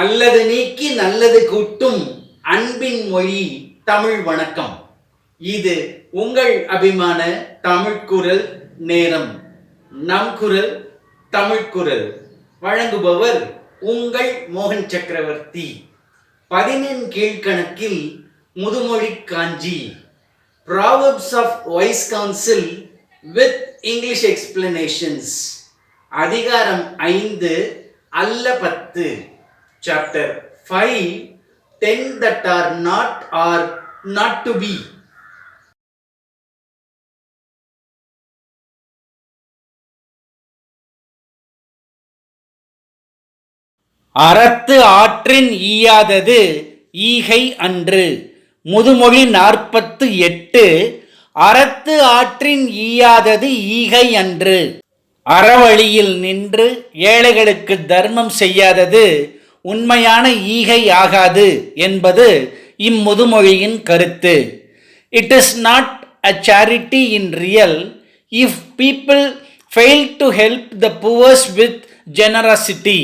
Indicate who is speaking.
Speaker 1: அல்லது நீக்கி நல்லது கூட்டும் அன்பின் மொழி தமிழ் வணக்கம். இது உங்கள் அபிமான தமிழ் குரல் நேரம். நம் குரல் தமிழ் குரல். வழங்குபவர் உங்கள் மோகன் சக்கரவர்த்தி. பதினெண் கீழ்கணக்கில் முதுமொழி காஞ்சி. Proverbs of wise council with English explanations அதிகாரம் ஐந்து அல்ல பத்து. Chapter five ten that are not are not to be. அறத்து ஆற்றின் ஈயாதது ஈகை அன்று. முதுமொழி நாற்பத்து எட்டு அறத்து ஆற்றின் ஈயாதது ஈகை அன்று. அறவழியில் நின்று ஏழைகளுக்கு தர்மம் செய்யாதது உண்மையான ஈகை ஆகாது என்பது இம்முதுமொழியின் கருத்து. It is not a charity in real if people fail to help the poors with generosity